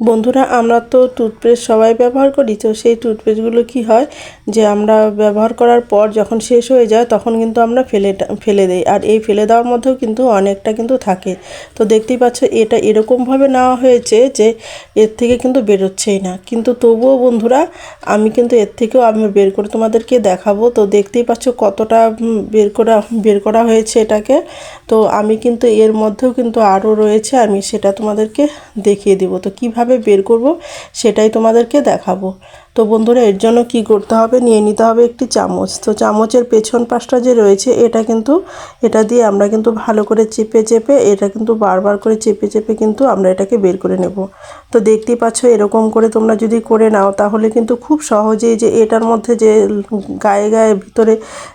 বন্ধুরা, আমরা তো টুথপেস্ট সবাই ব্যবহার করি, তো সেই টুথপেস্টগুলো কি হয় যে আমরা ব্যবহার করার পর যখন শেষ হয়ে যায় তখন কিন্তু আমরা ফেলে ফেলে দিই। আর এই ফেলে দেওয়ার মধ্যেও কিন্তু অনেকটা কিন্তু থাকে। তো দেখতেই পাচ্ছ, এটা এরকমভাবে নেওয়া হয়েছে যে এর থেকে কিন্তু বেরোচ্ছেই না। কিন্তু তবুও বন্ধুরা, আমি কিন্তু এর থেকেও আমি বের করে তোমাদেরকে দেখাবো। তো দেখতেই পাচ্ছ কতটা বের করা বের করা হয়েছে এটাকে। তো আমি কিন্তু এর মধ্যেও কিন্তু আরও রয়েছে, আমি সেটা তোমাদেরকে দেখিয়ে দিব। তো কীভাবে বের করব সেটাই তোমাদেরকে দেখাবো। তো বন্ধুরা, এর জন্য কি করতে হবে? নিয়ে নিতে হবে একটি চামচ। তো চামচের পেছন পাশটা যে রয়েছে, এটা কিন্তু, এটা দিয়ে আমরা কিন্তু ভালো করে চেপে চেপে, এটা কিন্তু বারবার করে চেপে চেপে কিন্তু আমরা এটাকে বের করে নেব। তো দেখতেই পাচ্ছ, এরকম করে তোমরা যদি করে নাও, তাহলে কিন্তু খুব সহজেই যে এটার মধ্যে যে গায়ে গায়ে ভিতরে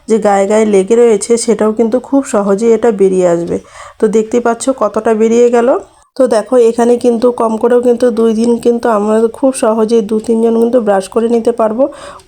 যে গায়ে গায়ে লেগে রয়েছে, সেটাও কিন্তু খুব সহজেই এটা বেরিয়ে আসবে। তো দেখতেই পাচ্ছ কতটা বেরিয়ে গেল। তো দেখো, এখানে কিন্তু কম করেও কিন্তু দুই দিন কিন্তু আমরা খুব সহজেই দু তিনজন কিন্তু ব্রাশ করে নিতে পারব,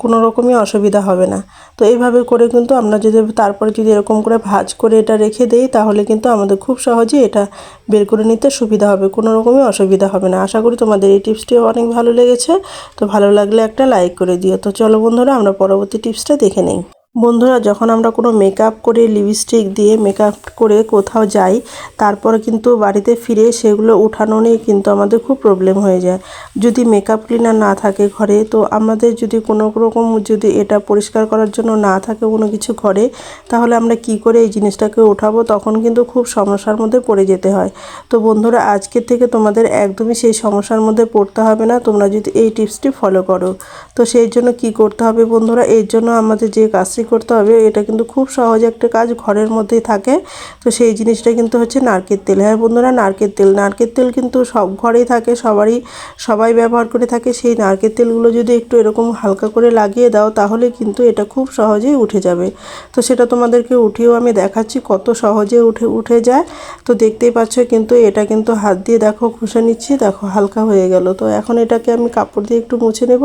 কোনো রকমই অসুবিধা হবে না। তো এইভাবে করে কিন্তু আমরা যদি তারপরে যদি এরকম করে ভাজ করে এটা রেখে দেই, তাহলে কিন্তু আমাদের খুব সহজেই এটা বের করে নিতে সুবিধা হবে, কোনো রকমই অসুবিধা হবে না। আশা করি তোমাদের এই টিপসটিও অনেক ভালো লেগেছে। তো ভালো লাগলে একটা লাইক করে দিও। তো চলো বন্ধুরা, আমরা পরবর্তী টিপসটা দেখে নিই। বন্ধুরা, যখন আমরা কোনো মেকআপ করে লিপস্টিক দিয়ে মেকআপ করে কোথাও যাই, তারপর কিন্তু বাড়িতে ফিরে সেগুলো উঠানো নিয়ে কিন্তু আমাদের খুব প্রবলেম হয়ে যায়। যদি মেকআপ ক্লিনার না থাকে ঘরে, তো আমাদের যদি কোনো রকম যদি এটা পরিষ্কার করার জন্য না থাকে কোনো কিছু ঘরে, তাহলে আমরা কি করে এই জিনিসটাকে উঠাবো? তখন কিন্তু খুব সমস্যার মধ্যে পড়ে যেতে হয়। তো বন্ধুরা, আজকের থেকে তোমাদের একদমই সেই সমস্যার মধ্যে পড়তে হবে না। তোমরা যদি এই টিপসটি ফলো করো। তো সেই জন্য কি করতে হবে বন্ধুরা, এর জন্য আমাদের যে কাজটি করতে হবে, এটা কিন্তু খুব সহজ একটা কাজ, ঘরের মধ্যেই থাকে। তো সেই জিনিসটা কিন্তু হচ্ছে নারকেল তেল। হ্যাঁ বন্ধুরা, নারকেল তেল। নারকেল তেল কিন্তু সব ঘরেই থাকে, সবারই, সবাই ব্যবহার করে থাকে। সেই নারকেল তেলগুলো যদি একটু এরকম হালকা করে লাগিয়ে দাও, তাহলে কিন্তু এটা খুব সহজেই উঠে যাবে। তো সেটা তোমাদেরকে উঠিয়েও আমি দেখাচ্ছি কত সহজে উঠে উঠে যায়। তো দেখতেই পাচ্ছ কিন্তু এটা কিন্তু হাত দিয়ে দেখো, ঘষে নিচ্ছি, দেখো হালকা হয়ে গেল। তো এখন এটাকে আমি কাপড় দিয়ে একটু মুছে নেব,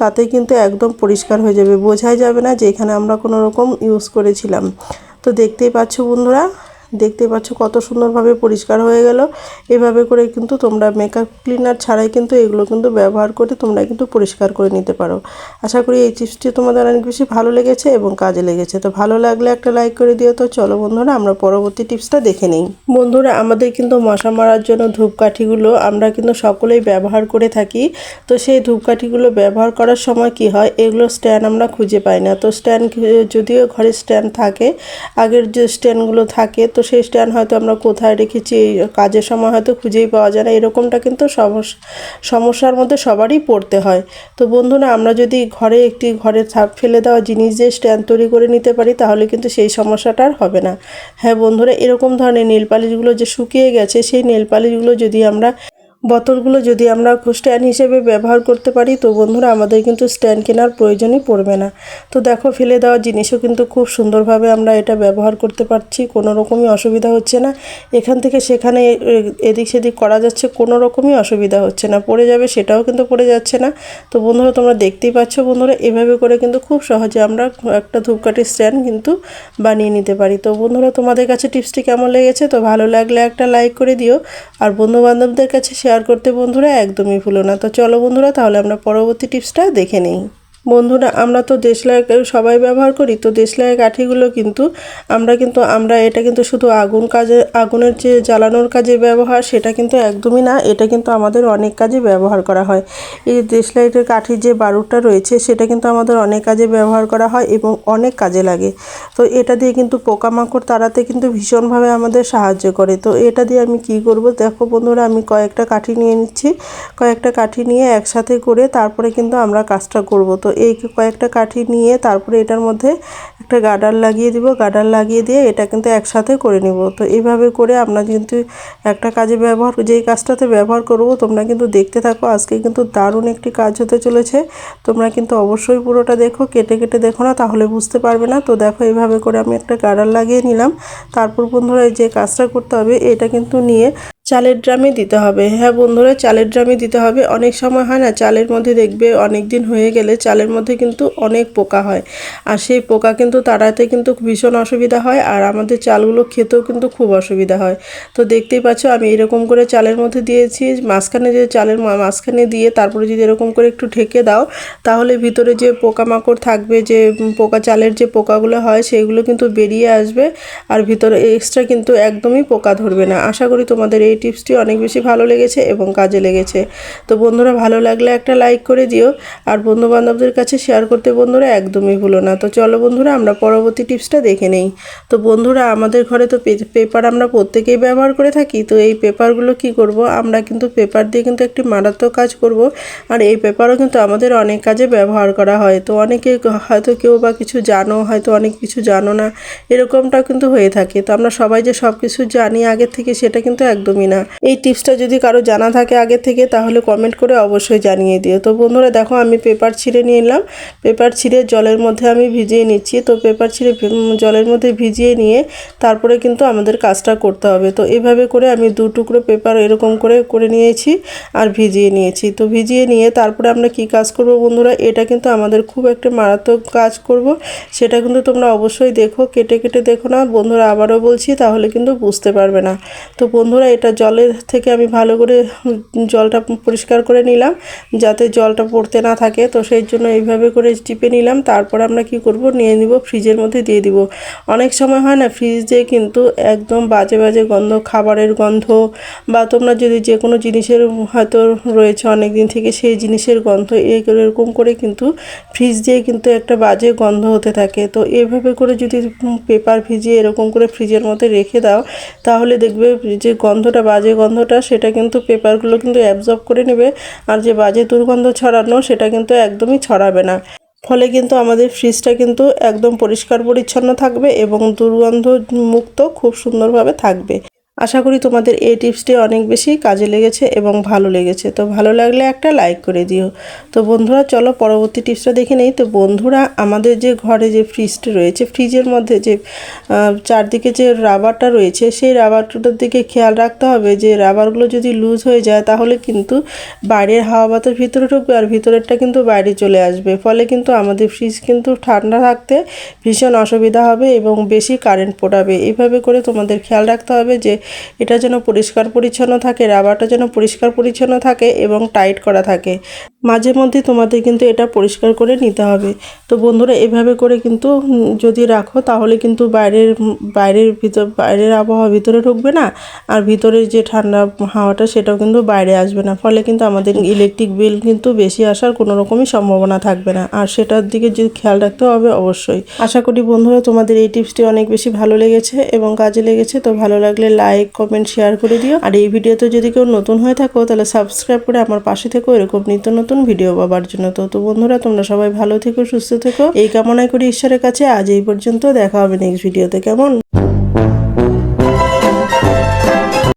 তাতে কিন্তু একদম পরিষ্কার হয়ে যাবে। বোঝাই যাবে না যে এখানে আমরা কোনো রকম ইউজ করেছিলাম। তো দেখতেই পাচ্ছ বন্ধুরা দেখতে পাচ্ছ কত সুন্দরভাবে পরিষ্কার হয়ে গেল। এভাবে করে কিন্তু তোমরা মেকআপ ক্লিনার ছাড়াই কিন্তু এগুলো কিন্তু ব্যবহার করে তোমরা কিন্তু পরিষ্কার করে নিতে পারো। আশা করি এই টিপসটি তোমাদের অনেক বেশি ভালো লেগেছে এবং কাজে লেগেছে। তো ভালো লাগলে একটা লাইক করে দিও। তো চলো বন্ধুরা, আমরা পরবর্তী টিপসটা দেখে নিই। বন্ধুরা, আমাদের কিন্তু মশা মারার জন্য ধূপকাঠিগুলো আমরা কিন্তু সকলেই ব্যবহার করে থাকি। তো সেই ধূপকাঠিগুলো ব্যবহার করার সময় কি হয়? এগুলো স্ট্যান্ড আমরা খুঁজে পাই না। তো স্ট্যান্ড, যদিও ঘরে স্ট্যান্ড থাকে, আগের যে স্ট্যান্ডগুলো থাকে, তো সেই স্ট্যান্ড হয়তো আমরা কোথায় রেখেছি, এই কাজের সময় হয়তো খুঁজেই পাওয়া যায় না। এরকমটা কিন্তু সমস্যা সমস্যার মধ্যে সবারই পড়তে হয়। তো বন্ধুরা, আমরা যদি ঘরে একটি ঘরে থাক, ফেলে দেওয়া জিনিস দিয়ে স্ট্যান্ড তৈরি করে নিতে পারি, তাহলে কিন্তু সেই সমস্যাটা আর হবে না। হ্যাঁ বন্ধুরা, এরকম ধরনের নেল পালিশগুলো যে শুকিয়ে গেছে, সেই নেল পালিশগুলো যদি আমরা বোতলগুলো যদি আমরা স্ট্যান্ড হিসেবে ব্যবহার করতে পারি, তো বন্ধুরা আমাদের কিন্তু স্ট্যান্ড কেনার প্রয়োজনই পড়বে না। তো দেখো, ফেলে দেওয়া জিনিসও কিন্তু খুব সুন্দরভাবে আমরা এটা ব্যবহার করতে পারছি, কোনো রকমই অসুবিধা হচ্ছে না। এখান থেকে সেখানে এদিক সেদিক করা যাচ্ছে, কোনো রকমই অসুবিধা হচ্ছে না। পড়ে যাবে সেটাও কিন্তু পড়ে যাচ্ছে না। তো বন্ধুরা, তোমরা দেখতেই পাচ্ছ বন্ধুরা, এভাবে করে কিন্তু খুব সহজে আমরা একটা ধূপকাঠির স্ট্যান্ড কিন্তু বানিয়ে নিতে পারি। তো বন্ধুরা, তোমাদের কাছে টিপসটি কেমন লেগেছে? তো ভালো লাগলে একটা লাইক করে দিও। আর বন্ধু বান্ধবদের কাছে শেয়ার করতে বন্ধুরা একদমই ভুলো না। তো চলো বন্ধুরা, তাহলে আমরা পরবর্তী টিপসটা দেখে নিই। বন্ধুরা, আমরা তো দেশলাই সবাই ব্যবহার করি, তো দেশলাই কাঠিগুলো কিন্তু আমরা কিন্তু, আমরা এটা কিন্তু শুধু আগুন কাজে, আগুনের যে জ্বালানোর কাজে ব্যবহার, সেটা কিন্তু একদমই না, এটা কিন্তু আমাদের অনেক কাজে ব্যবহার করা হয়। এই দেশলাইটের কাঠির যে বারুদটা রয়েছে, সেটা কিন্তু আমাদের অনেক কাজে ব্যবহার করা হয় এবং অনেক কাজে লাগে। তো এটা দিয়ে কিন্তু পোকামাকড় তাড়াতে কিন্তু ভীষণভাবে আমাদের সাহায্য করে। তো এটা দিয়ে আমি কি করব? দেখো বন্ধুরা, আমি কয়েকটা কাঠি নিয়ে নিচ্ছি। কয়েকটা কাঠি নিয়ে একসাথে করে তারপরে কিন্তু আমরা কাজটা করব। তো এই কয়েকটা কাঠি নিয়ে তারপরে এটার মধ্যে একটা গার্ডার লাগিয়ে দিব। গার্ডার লাগিয়ে দিয়ে এটা কিন্তু একসাথে করে নিব। তো এইভাবে করে আমরা কিন্তু একটা কাজে ব্যবহার যেই কাজটাতে ব্যবহার করব, তোমরা কিন্তু দেখতে থাকো। আজকে কিন্তু দারুণ একটি কাজ হতে চলেছে। তোমরা কিন্তু অবশ্যই পুরোটা দেখো। কেটে কেটে দেখো না, তাহলে বুঝতে পারবে না। তো দেখো এইভাবে করে আমি একটা গার্ডার লাগিয়ে নিলাম। তারপর বন্ধুরা যে কাজটা করতে হবে, এটা কিন্তু নিয়ে চালের ড্রামে দিতে হবে। হ্যাঁ বন্ধুরা, চালের ড্রামে দিতে হবে। অনেক সময় হয় না, চালের মধ্যে দেখবে অনেক দিন হয়ে গেলে চালের মধ্যে কিন্তু অনেক পোকা হয়। আর সেই পোকা কিন্তু তাড়াতে কিন্তু ভীষণ অসুবিধা হয় আর আমাদের চালগুলো খেতেও কিন্তু খুব অসুবিধা হয়। তো দেখতেই পাচ্ছ, আমি এরকম করে চালের মধ্যে দিয়েছি, মাঝখানে যে চালের মাঝখানে দিয়ে তারপরে যদি এরকম করে একটু ঢেকে দাও, তাহলে ভিতরে যে পোকামাকড় থাকবে, যে পোকা চালের যে পোকাগুলো হয় সেইগুলো কিন্তু বেরিয়ে আসবে আর ভিতরে এক্সট্রা কিন্তু একদমই পোকা ধরবে না। আশা করি তোমাদের এই টিপসটি অনেক বেশি ভালো লেগেছে এবং কাজে লেগেছে। তো বন্ধুরা, ভালো লাগলে একটা লাইক করে দিও আর বন্ধু বান্ধবদের কাছে শেয়ার করতে বন্ধুরা একদমই ভুলো না। তো চলো বন্ধুরা, আমরা পরবর্তী টিপসটা দেখে নেই। তো বন্ধুরা, আমাদের ঘরে তো পেপার আমরা প্রত্যেকেই ব্যবহার করে থাকি। তো এই পেপারগুলো কি করব? আমরা কিন্তু পেপার দিয়ে কিন্তু একটি মারাত্মক কাজ করব। আর এই পেপারও কিন্তু আমাদের অনেক কাজে ব্যবহার করা হয়। তো অনেকে হয়তো কেউ বা কিছু জানো, হয়তো অনেক কিছু জানো না। এরকমটা কিন্তু হয়ে থাকে। তো আমরা সবাই যে সব কিছু জানি আগে থেকে সেটা কিন্তু একদমই না এই টিপসটা যদি কারও জানা থাকে আগে থেকে, তাহলে কমেন্ট করে অবশ্যই জানিয়ে দিও। তো বন্ধুরা, দেখো, আমি পেপার ছিঁড়ে নিয়ে এলাম। পেপার ছিঁড়ে জলের মধ্যে আমি ভিজিয়ে নিচ্ছি। তো পেপার ছিঁড়ে জলের মধ্যে ভিজিয়ে নিয়ে তারপরে কিন্তু আমাদের কাজটা করতে হবে। তো এভাবে করে আমি দু টুকরো পেপার এরকম করে করে নিয়েছি আর ভিজিয়ে নিয়েছি। তো ভিজিয়ে নিয়ে তারপরে আমরা কি কাজ করব বন্ধুরা, এটা কিন্তু আমাদের খুব একটা মারাত্মক কাজ করব। সেটা কিন্তু তোমরা অবশ্যই দেখো। কেটে কেটে দেখো না। বন্ধুরা, আবারও বলছি, তাহলে কিন্তু বুঝতে পারবে না। তো বন্ধুরা, এটা জলের থেকে আমি ভালো করে জলটা পরিষ্কার করে নিলাম, যাতে জলটা পড়তে না থাকে। তো সেই জন্য এইভাবে করে টিপে নিলাম। তারপর আমরা কি করব? নিয়ে নিব, ফ্রিজের মধ্যে দিয়ে দিব। অনেক সময় হয় না, ফ্রিজে কিন্তু একদম বাজে বাজে গন্ধ, খাবারের গন্ধ বা তোমরা যদি যে কোনো জিনিসের হয়তো রয়েছে অনেক দিন থেকে, সেই জিনিসের গন্ধ, এরকম করে কিন্তু ফ্রিজ দিয়ে কিন্তু একটা বাজে গন্ধ হতে থাকে। তো এভাবে করে যদি পেপার ভিজিয়ে এরকম করে ফ্রিজের মধ্যে রেখে দাও, তাহলে দেখবে যে গন্ধটা বাজে গন্ধটা, সেটা কিন্তু পেপারগুলো কিন্তু অ্যাবজর্ব করে নেবে। আর যে বাজে দুর্গন্ধ ছড়ানো, সেটা কিন্তু একদমই ছড়াবে না। ফলে কিন্তু আমাদের ফ্রিজটা কিন্তু একদম পরিষ্কার পরিচ্ছন্ন থাকবে এবং দুর্গন্ধ মুক্ত খুব সুন্দরভাবে থাকবে। আশা করি তোমাদের এই টিপসটি অনেক বেশি কাজে লেগেছে এবং ভালো লেগেছে। তো ভালো লাগলে একটা লাইক করে দিও। তো বন্ধুরা, চলো পরবর্তী টিপসটা দেখে নেই। তো বন্ধুরা, আমাদের যে ঘরে যে ফ্রিজটি রয়েছে ফ্রিজের মধ্যে যে চারদিকে যে রাবারটা রয়েছে, সেই রাবারটার দিকে খেয়াল রাখতে হবে যে রাবারগুলো যদি লুজ হয়ে যায়, তাহলে কিন্তু বাইরের হাওয়া বাতাস ভিতরে ঢুকবে আর ভিতরেরটা কিন্তু বাইরে চলে আসবে। ফলে কিন্তু আমাদের ফ্রিজ কিন্তু ঠান্ডা থাকতে ভীষণ অসুবিধা হবে এবং বেশি কারেন্ট পোড়াবে। এইভাবে করে তোমাদের খেয়াল রাখতে হবে যে এটা যেন পরিষ্কার পরিচ্ছন্ন থাকে রাবারটা যেন পরিষ্কার পরিচ্ছন্ন থাকে এবং টাইট করা থাকে। মাঝে মধ্যে তোমাদের কিন্তু এটা পরিষ্কার করে নিতে হবে। তো বন্ধুরা, এভাবে করে কিন্তু যদি রাখো তাহলে কিন্তু বাইরের বাইরের ভিতর, বাইরের আবহাওয়া ভিতরে ঢুকবে না। আর ভিতরের যে ঠান্ডা হাওয়াটা সেটাও কিন্তু বাইরে আসবে না। ফলে কিন্তু আমাদের ইলেকট্রিক বিল কিন্তু বেশি আসার কোনো রকমই সম্ভাবনা থাকবে না। আর সেটার দিকে যদি খেয়াল রাখতে হবে অবশ্যই। আশা করি বন্ধুরা, তোমাদের এই টিপসটি অনেক বেশি ভালো লেগেছে এবং কাজে লেগেছে। তো ভালো লাগলে লাইক কমেন্ট শেয়ার করে দিও। আর এই ভিডিওতে যদি কেউ নতুন হয়ে থাকো, তাহলে সাবস্ক্রাইব করে আমার পাশে থেকো। এরকম নিত্য নতুন ভিডিও পাবার জন্য। তো তো বন্ধুরা, তোমরা সবাই ভালো থেকো, সুস্থ থেকো। এই কামনায় করি ঈশ্বরের কাছে। আজ এই পর্যন্ত দেখা হবে নেক্সট ভিডিওতে কেমন?